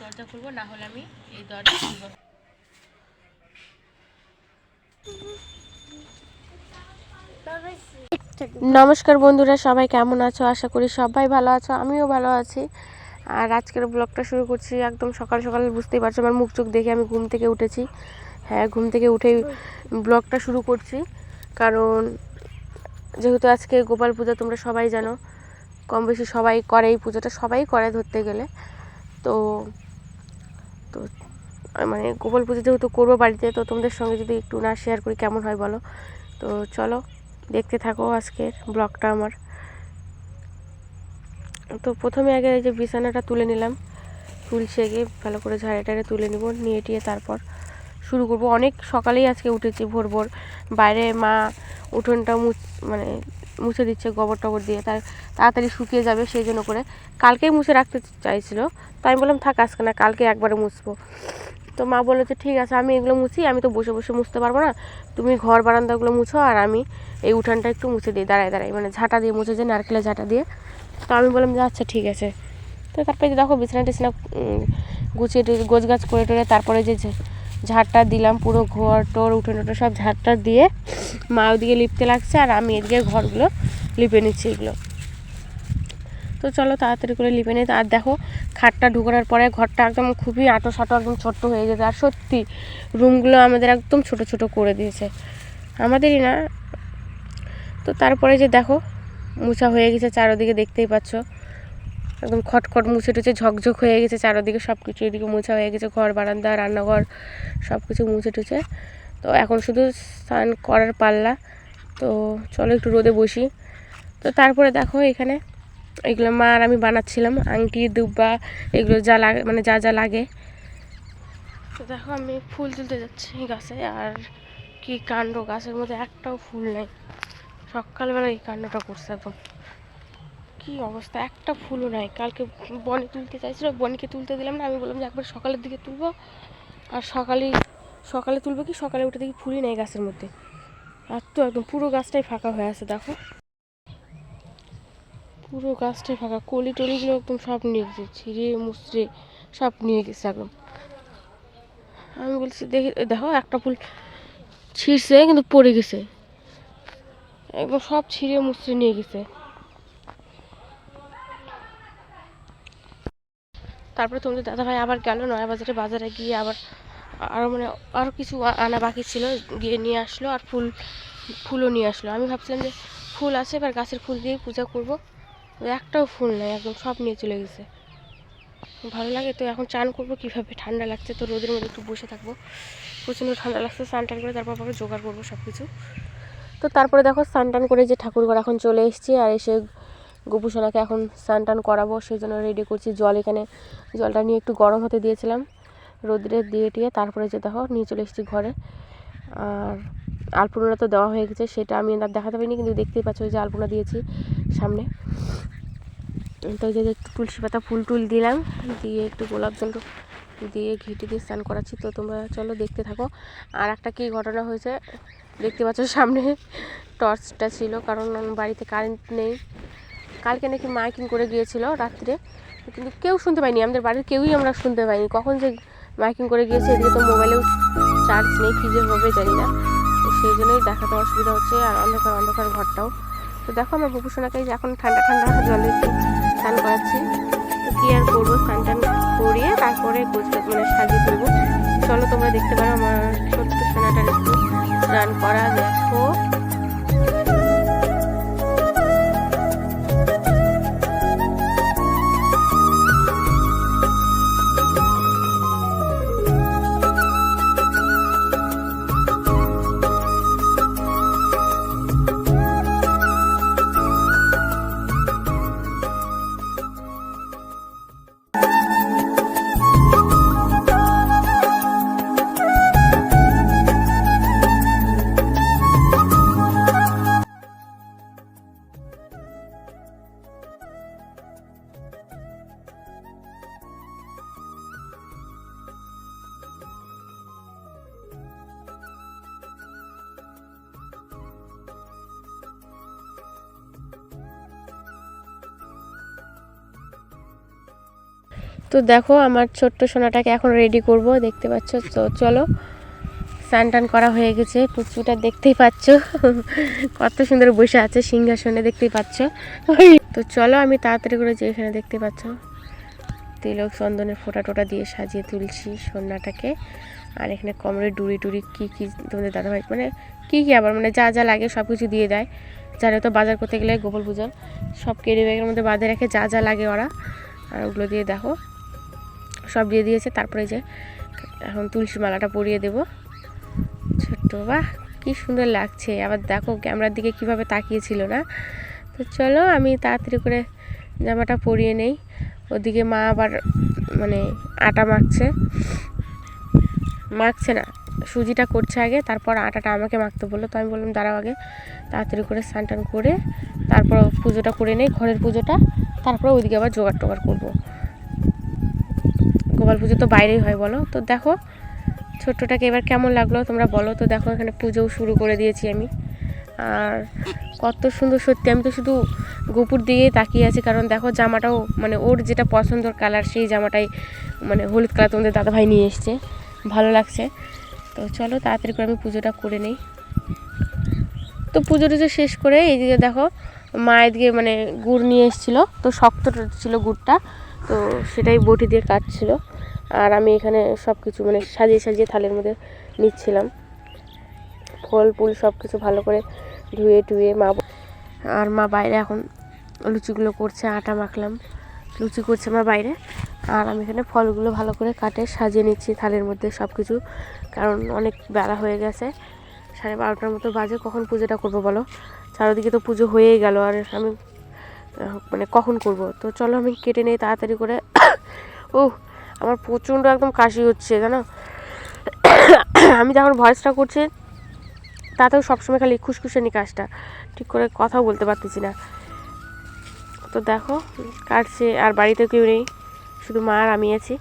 দরজা খুলবো, না হলে আমি নমস্কার বন্ধুরা, সবাই কেমন আছো? আশা করি সবাই ভালো আছো, আমিও ভালো আছি। আর আজকের ব্লগটা শুরু করছি একদম সকাল সকাল, বুঝতেই পারছ, আমার মুখ চোখ দেখে আমি ঘুম থেকে উঠেছি। হ্যাঁ ঘুম থেকে উঠেই ব্লগটা শুরু করছি। কারণ যেহেতু আজকে গোপাল পূজা তোমরা সবাই জানো, কম বেশি সবাই করে এই পুজোটা, সবাই করে ধরতে গেলে। তো তো মানে গোপাল পুজো যেহেতু করব বাড়িতে, তো তোমাদের সঙ্গে যদি একটু না শেয়ার করি, কেমন হয় বলো? তো চলো, দেখতে থাকো আজকের ব্লগটা আমার। তো প্রথমে আগে এই যে বিছানাটা তুলে নিলাম। তুলছে গিয়ে ভালো করে ঝাড়ে টাড়ে তুলে নিব, নিয়ে টিয়ে তারপর শুরু করব। অনেক সকালেই আজকে উঠেছি ভোর ভোর। বাইরে মা উঠোনটা মুছ মানে মুছে দিচ্ছে, গোবর টবর দিয়ে। তার তাড়াতাড়ি শুকিয়ে যাবে সেই জন্য করে কালকেই মুছে রাখতে চাইছিল। তো আমি বললাম, থাক, আজকে না, কালকে একবারে মুছবো। তো মা বলল যে, ঠিক আছে, আমি এগুলো মুছি, আমি তো বসে বসে মুছতে পারব না। তুমি ঘর বারান্দাগুলো মুছো আর আমি এই উঠানটা একটু মুছে দিই। দাঁড়ায় দাঁড়ায় মানে ঝাঁটা দিয়ে মুছে যে নারকেলের ঝাঁটা দিয়ে। তো আমি বললাম যে আচ্ছা ঠিক আছে। তো তারপরে দেখো বিছানা টিছানা গুছিয়ে গোছ গাছ করে টোরে তারপরে যে ঝাড়টা দিলাম, পুরো ঘর, টোর, উঠোন, টোটো সব ঝাড়টা দিয়ে মা ওদিকে লিপতে লাগছে আর আমি এদিকে ঘরগুলো লিপে নিচ্ছি এগুলো। তো চলো তাড়াতাড়ি করে লিপে নিই। আর দেখো, খাটটা ঢুকানোর পরে ঘরটা একদম খুবই আটো সাটো একদম ছোট্ট হয়ে গেছে। আর সত্যি রুমগুলো আমাদের একদম ছোট ছোট করে দিয়েছে। আমাদেরই না। তো তারপরে যে দেখো, মুছা হয়ে গেছে চারোদিকে, দেখতেই পাচ্ছ। একদম খটখট মুছে টুছে ঝকঝক হয়ে গেছে, চারোদিকে সব কিছু এদিকে মোছা হয়ে গেছে, ঘর, বারান্দা, রান্নাঘর সব কিছু মুছে টুছে তো এখন শুধু স্নান করার পাল্লা। তো চলো একটু রোদে বসি। তো তারপরে দেখো এখানে এগুলো মা আর আমি বানাচ্ছিলাম, আংটি, দুব্বা, এগুলো যা লাগে মানে যা যা লাগে। তো দেখো আমি ফুল তুলতে যাচ্ছি গাছে, আর কি কাণ্ড, গাছের মধ্যে একটাও ফুল নেই। সকালবেলা এই কাণ্ডটা করছে একদম। কি অবস্থা? একটা ফুলও নাই। কালকে বনে তুলতে চাইছিল, বনকে তুলতে দিলাম না। আমি বললাম যে একবার সকালের দিকে তুলবো। আর সকালে সকালে তুলবো কি? সকালে উঠে দেখি ফুলই নেই গাছের মধ্যে। আর তো একদম পুরো গাছটাই ফাঁকা হয়ে আছে, দেখো। পুরো গাছটাই ফাঁকা। কলি টলিগুলো একদম সব নিয়ে গেছে। ছিঁড়ে, মুচড়ে, সব নিয়ে গেছে একদম। আমি বলছি, দেখি দেখো, একটা ফুল ছিঁড়ছে, কিন্তু পড়ে গেছে। একদম সব ছিঁড়ে, মুচড়ে নিয়ে গেছে। তারপরে তোমাদের দাদাভাই আবার গেল নয়া বাজারে বাজারে গিয়ে আবার আরও মানে আরও কিছু আনা বাকি ছিল, গিয়ে নিয়ে আসলো আর ফুল, ফুলও নিয়ে আসলো। আমি ভাবছিলাম যে ফুল আছে, এবার গাছের ফুল দিয়ে পূজা করব। একটাও ফুল নেই, একদম সব নিয়ে চলে গেছে। ভালো লাগে তো, এখন চান করব কীভাবে? ঠান্ডা লাগছে তো, রোদের মধ্যে একটু বসে থাকব। প্রচণ্ড ঠান্ডা লাগছে, স্নান টান করে তারপর আবার জোগাড় করব সব কিছু তো তারপরে দেখো স্নান টান করে যে ঠাকুরঘর এখন চলে এসেছি, আর এসে গোপুসোনাকে এখন স্নান টান করাবো সেই জন্য রেডি করছি জল এখানে। জলটা নিয়ে একটু গরম হতে দিয়েছিলাম, রোদ্রে দিয়ে টিয়ে তারপরে যে দেখো নিয়ে চলে এসেছি ঘরে। আর আলপনাটা তো দেওয়া হয়ে গেছে, সেটা আমি আর দেখাতে পারিনি, কিন্তু দেখতেই পাচ্ছ ওই যে আলপনা দিয়েছি সামনে। তো যে একটু তুলসী পাতা ফুল টুল দিলাম, দিয়ে একটু গোলাপ জল দিয়ে ঘিটে দিয়ে স্নান করাচ্ছি। তো তোমরা চলো দেখতে থাকো। আর একটা কী ঘটনা হয়েছে, দেখতে পাচ্ছ সামনে টর্চটা ছিল, কারণ বাড়িতে কারেন্ট নেই। কালকে নাকি মাইকিং করে গিয়েছিল রাত্রে, কিন্তু কেউ শুনতে পাইনি। আমাদের বাড়ির কেউই আমরা শুনতে পাইনি। কখন যে মাইকিং করে গিয়েছে, এদিকে তো মোবাইলেও চার্জ নেই, কী যে হবে জানি না। তো সেই জন্যই দেখাতে অসুবিধা হচ্ছে, আর অন্ধকার অন্ধকার ঘরটাও। তো দেখো আমার বুকুসোনাকে যে এখন ঠান্ডা ঠান্ডা জলে একটু স্নান করাচ্ছি। তো কী আর করব, স্নান টান করিয়ে তারপরে গোছগাছ মানে সাজিয়ে তুলবো। চলো তোমরা দেখতে পারো আমার ছোট্ট সোনাটার একটু স্নান করা তো দেখো আমার ছোট্ট সোনাটাকে এখন রেডি করব, দেখতে পাচ্ছ? তো চলো, স্নান টান করা হয়ে গেছে পুচুটা দেখতেই পাচ্ছ। কত সুন্দর বসে আছে সিংহাসনে, দেখতেই পাচ্ছ। তো চলো আমি তাড়াতাড়ি করে যে এখানে দেখতে পাচ্ছ। তিলক চন্দনের ফোঁটা টোটা দিয়ে সাজিয়ে তুলছি সন্ধ্যাটাকে আর এখানে কমরে ডুরি টুরি কী কী তোমাদের দাদাভাই মানে কী কী আবার মানে যা যা লাগে সব কিছু দিয়ে দেয়। যারা তো বাজার করতে গেলে গোপাল পুজোর সব কেরি ব্যাগের মধ্যে বাঁধে রাখে যা যা লাগে ওরা। আর ওগুলো দিয়ে দেখো সব দিয়ে দিয়েছে, তারপরে যে এখন তুলসী মালাটা পরিয়ে দেব। ছোট্ট বাহ, কি সুন্দর লাগছে। আবার দেখো ক্যামেরার দিকে কীভাবে তাকিয়েছিল না। তো চলো আমি তাড়াতাড়ি করে জামাটা পরিয়ে নেই। ওদিকে মা আবার মানে আটা মাখছে। মাখছে না, সুজিটা করছে আগে, তারপর আটাটা আমাকে মাখতে বলল। তো আমি বললাম, দাঁড়াও আগে, তাড়াতাড়ি করে স্নান টান করে, তারপর পুজোটা করে নেই, ঘরের পুজোটা, তারপর ওইদিকে আবার জোগাড় টোগাড় করব। গোপাল পুজো তো বাইরেই হয়, বলো? তো দেখো, ছোট্টটাকে এবার কেমন লাগল তোমরা বলো? তো দেখো, এখানে পুজোও শুরু করে দিয়েছি আমি। আর কত সুন্দর, সত্যি আমি তো শুধু গোপুর দিকেই তাকিয়ে আছি, কারণ দেখো, জামাটাও মানে ওর যেটা পছন্দর কালার সেই জামাটাই মানে হলুদ কালার তোমাদের দাদাভাই নিয়ে এসছে। ভালো লাগছে। তো চলো, তাড়াতাড়ি করে আমি পুজোটা করে নেই। তো পুজো টুজো শেষ করে এই এইদিকে দেখো মায়ের দিকে মানে গুড় নিয়ে এসেছিল। তো শক্ত ছিল গুড়টা, তো সেটাই বটি দিয়ে কাটছিল। আর আমি এখানে সব কিছু মানে সাজিয়ে সাজিয়ে থালের মধ্যে নিচ্ছিলাম। ফল, ফুল সব কিছু ভালো করে ধুয়ে টুয়ে মা আর মা বাইরে এখন লুচিগুলো করছে, আটা মাখলাম। লুচি করছে মা বাইরে। আর আমি এখানে ফলগুলো ভালো করে কাটে, সাজিয়ে নিচ্ছি থালের মধ্যে সব কিছু কারণ অনেক বেলা হয়ে গেছে, সাড়ে বারোটার মতো বাজে। কখন পুজোটা করব বলো? চারিদিকে তো পুজো হয়েই গেল, আর আমি মানে কখন করব? তো চলো আমি কেটে নেই, তাড়াতাড়ি করে। ও আমার প্রচণ্ড একদম কাশি হচ্ছে, জানো? আমি যখন ভয়েসটা করছি, তাতেও সবসময় খালি খুসখুসানি কাজটা। ঠিক করে কথাও বলতে পারতেছি না। তো দেখো, কাটছে, আর বাড়িতে কেউ নেই, শুধু মা আর আমি আছি।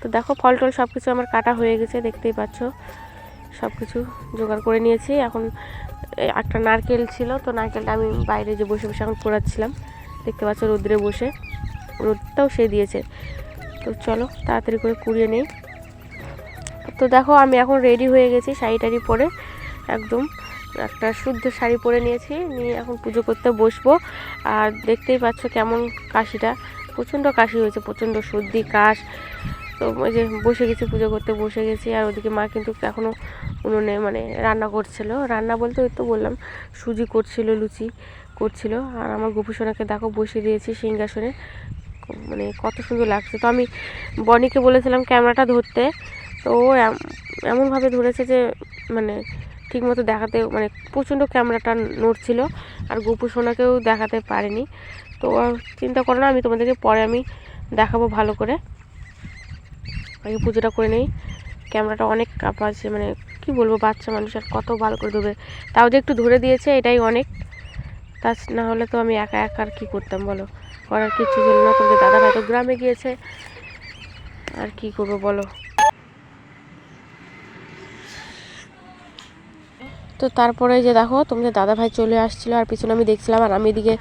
তো দেখো ফল টল সব কিছু আমার কাটা হয়ে গেছে, দেখতেই পাচ্ছ। সব কিছু জোগাড় করে নিয়েছি। এখন একটা নারকেল ছিল, তো নারকেলটা আমি বাইরে যে বসে বসে এখন পোড়াচ্ছিলাম। দেখতে পাচ্ছ রোদ্রে বসে। রোদটাও সে দিয়েছে। তো চলো, তাড়াতাড়ি করে কুড়িয়ে নেই। তো দেখো, আমি এখন রেডি হয়ে গেছি শাড়ি টাড়ি পরে। একদম একটা শুদ্ধ শাড়ি পরে নিয়েছি, নিয়ে এখন পুজো করতে বসবো। আর দেখতেই পাচ্ছ কেমন কাশিটা। প্রচণ্ড কাশি হয়েছে, প্রচণ্ড সর্দি, কাশ। তো ওই যে বসে গেছি, পুজো করতে বসে গেছি। আর ওদিকে মা কিন্তু এখনও উনুনে মানে রান্না করছিল। রান্না বলতে ওই তো বললাম, সুজি করছিল, লুচি করছিল। আর আমার গোপুসোনাকে দেখো বসিয়ে দিয়েছি সিংহাসনে। মানে কত সুন্দর লাগছে। তো আমি বনিকে বলেছিলাম ক্যামেরাটা ধরতে। তো ও এম- এমনভাবে ধরেছে যে মানে ঠিকমতো দেখাতে মানে প্রচণ্ড ক্যামেরাটা নড়ছিল আর গোপু সোনাকেও দেখাতে পারেনি। তো চিন্তা করো না, আমি তোমাদেরকে পরে আমি দেখাবো ভালো করে। আগে পুজোটা করে নেই। ক্যামেরাটা অনেক কাঁপাচ্ছে মানে কি বলব, বাচ্চা মানুষ আর কত ভালো করে ধরবে। তাও যে একটু ধরে দিয়েছে, এটাই অনেক। তা না হলে তো আমি একা একা আর কী করতাম, বলো? করার কিছু ছিল না। তোমাদের দাদা ভাই তো গ্রামে গিয়েছে। আর কি করব বলো? তো তারপরে যে দেখো, তোমাদের দাদা ভাই চলে আসছিল আর পিছনে আমি দেখছিলাম আর আমি এদিকে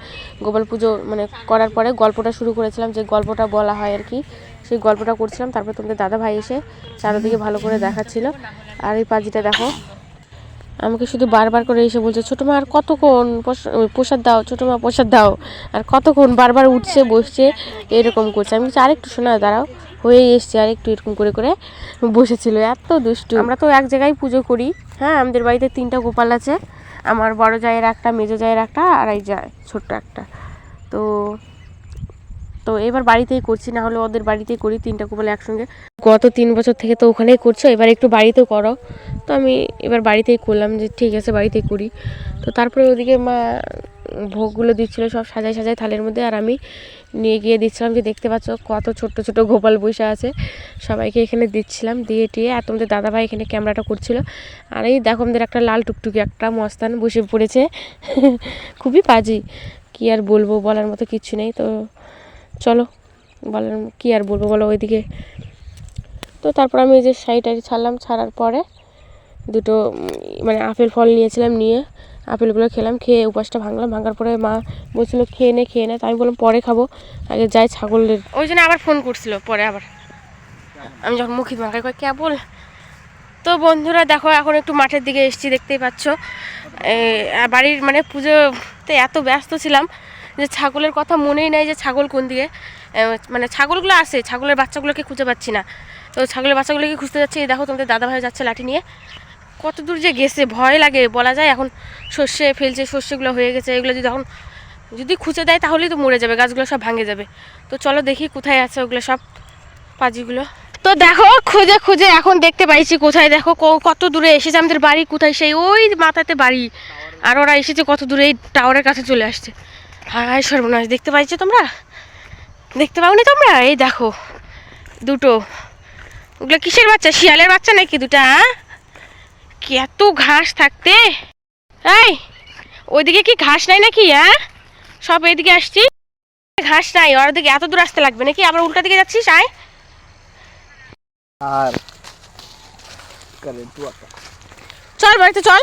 গোপাল পুজো মানে করার পরে গল্পটা শুরু করেছিলাম, যে গল্পটা বলা হয় আর কি। সেই গল্পটা করছিলাম, তারপর তোমাদের দাদা ভাই এসে চারিদিকে ভালো করে দেখাচ্ছিল। আর এই পাজিটা দেখো আমাকে শুধু বারবার করে এসে বলছে, ছোটো মা, আর কতক্ষণ প্রস- প্রসাদ দাও, ছোটো মা, প্রসাদ দাও, আর কতক্ষণ বারবার উঠছে, বসছে, এরকম করছে। আমি বলছি, আরেকটু শোনা, দাঁড়াও। হয়ে এসছে, আর একটু এরকম করে করে বসেছিল, এত দুষ্টু। আমরা তো এক জায়গায় পুজো করি। হ্যাঁ আমাদের বাড়িতে তিনটা গোপাল আছে। আমার বড় জায়ের একটা, মেজো জায়ের একটা, আর এই যায় ছোট্ট একটা। তো তো এবার বাড়িতেই করছি, না হলে ওদের বাড়িতেই করি, তিনটা গোপাল একসঙ্গে। গত তিন বছর থেকে তো ওখানেই করছ, এবার একটু বাড়িতেও করো। তো আমি এবার বাড়িতেই করলাম যে, ঠিক আছে, বাড়িতেই করি। তো তারপরে ওদিকে মা ভোগগুলো দিচ্ছিল, সব সাজাই সাজাই থালের মধ্যে, আর আমি নিয়ে গিয়ে দিচ্ছিলাম যে, দেখতে পাচ্ছ কত ছোট্ট ছোট গোপাল বসে আছে। সবাইকে এখানে দিচ্ছিলাম, দিয়ে টিয়ে, আর তোমাদের দাদাভাই এখানে ক্যামেরাটা করছিল। আর এই দেখো, আমাদের একটা লাল টুকটুকি, একটা মস্তান বসে পড়েছে। খুবই বাজি, কি আর বলব, বলার মতো কিছু নেই। তো চলো বলার কি আর বলব বলো ওইদিকে। তো তারপর আমি এই যে শাড়ি টাড়ি ছাড়লাম, ছাড়ার পরে দুটো মানে আপেল ফল নিয়েছিলাম নিয়ে, আপেলগুলো খেলাম, খেয়ে উপাসটা ভাঙলাম, ভাঙার পরে মা বলছিল, খেয়ে নে খেয়ে নে। তাই আমি বললাম, পরে খাব। আগে যাই ছাগলের ওই জন্য আবার ফোন করছিল, পরে আবার। আমি যখন মুখি মাখাই, কয়, কেবল? তো বন্ধুরা দেখো, এখন একটু মাঠের দিকে এসেছি, দেখতেই পাচ্ছ। বাড়ির মানে পুজোতে এত ব্যস্ত ছিলাম যে ছাগলের কথা মনেই নাই যে ছাগল কোন দিকে মানে ছাগলগুলো আসে ছাগলের বাচ্চাগুলোকে খুঁজে পাচ্ছি না। তো ছাগলের বাচ্চাগুলোকে খুঁজতে যাচ্ছি দেখো তোমাদের দাদা ভাই যাচ্ছে লাঠি নিয়ে। কত দূর যে গেছে, ভয় লাগে, বলা যায়। এখন সর্ষে ফেলছে, সর্ষেগুলো হয়ে গেছে, এগুলো যদি এখন যদি খুঁজে দেয় তাহলেই তো মরে যাবে, গাছগুলো সব ভাঙে যাবে। তো চলো দেখি কোথায় আছে ওগুলো সব পাজিগুলো। তো দেখো, খুঁজে খুঁজে এখন দেখতে পাইছি কোথায়। দেখো কত দূরে এসেছে আমাদের বাড়ি, কোথায় সেই ওই মাথাতে বাড়ি। আর ওরা এসেছে কত দূরে, এই টাওয়ারের কাছে চলে আসছে। হায় সর্বনাশ দেখতে পাইছো তোমরা? দেখতে পাও পাওনি তোমরা? এই দেখো দুটো। ওগুলো কিসের বাচ্চা? শিয়ালের বাচ্চা নাকি দুটা? কি এত ঘাস থাকতে? এই ওইদিকে কি ঘাস নাই নাকি হ্যাঁ সব এইদিকে আসছি। ঘাস নাই ওর দিকে এত দূর আসতে লাগবে নাকি? আবার উল্টা দিকে যাচ্ছিস আয়। আর চল বাড়িতে চল।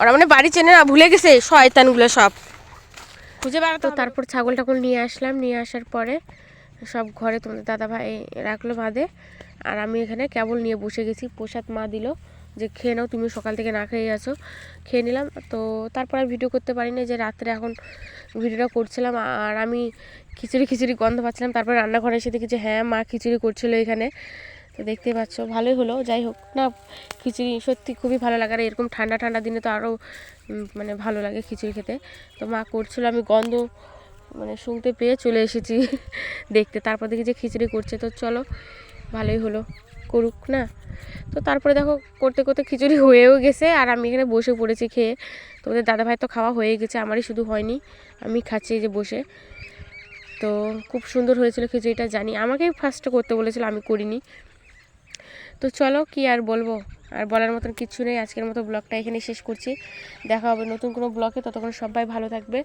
ওরা মানে বাড়ি চেনে না ভুলে গেছে শয়তানগুলো সব। খুঁজে বেড়াতো তারপর ছাগল টাগল নিয়ে আসলাম নিয়ে আসার পরে সব ঘরে তোমাদের দাদা ভাই রাখল বাঁধে। আর আমি এখানে কেবল নিয়ে বসে গেছি। প্রসাদ মা দিল যে খেয়ে নাও তুমি সকাল থেকে না খেয়ে আছো। খেয়ে নিলাম। তো তারপর আর ভিডিও করতে পারিনি যে রাত্রে এখন ভিডিওটা করছিলাম। আর আমি খিচুড়ি খিচুড়ি গন্ধ পাচ্ছিলাম। তারপর রান্নাঘরে এসে দেখি যে হ্যাঁ মা খিচুড়ি করছিল এখানে। তো দেখতেই পাচ্ছ, ভালোই হলো। যাই হোক, না, খিচুড়ি সত্যি খুবই ভালো লাগে। আর এরকম ঠান্ডা ঠান্ডা দিনে তো আরও মানে ভালো লাগে খিচুড়ি খেতে। তো মা করছিল, আমি গন্ধ মানে শুনতে পেয়ে চলে এসেছি দেখতে। তারপর দেখি যে খিচুড়ি করছে। তো চলো, ভালোই হলো, করুক, না? তো তারপরে দেখো, করতে করতে খিচুড়ি হয়েও গেছে। আর আমি এখানে বসে পড়েছি খেয়ে। তোমাদের দাদাভাই তো খাওয়া হয়ে গেছে, আমারই শুধু হয়নি। আমি খাচ্ছি যে বসে। তো খুব সুন্দর হয়েছিল খিচুড়িটা, জানি। আমাকেই ফার্স্টে করতে বলেছিল, আমি করিনি। তো চলো কি আর বলব? আর বলার মতন কিছু নেই। আজকের মতো ব্লগটা এখানে শেষ করছি। দেখা হবে নতুন কোনো ব্লগে। ততক্ষণ সবাই ভালো থাকবে।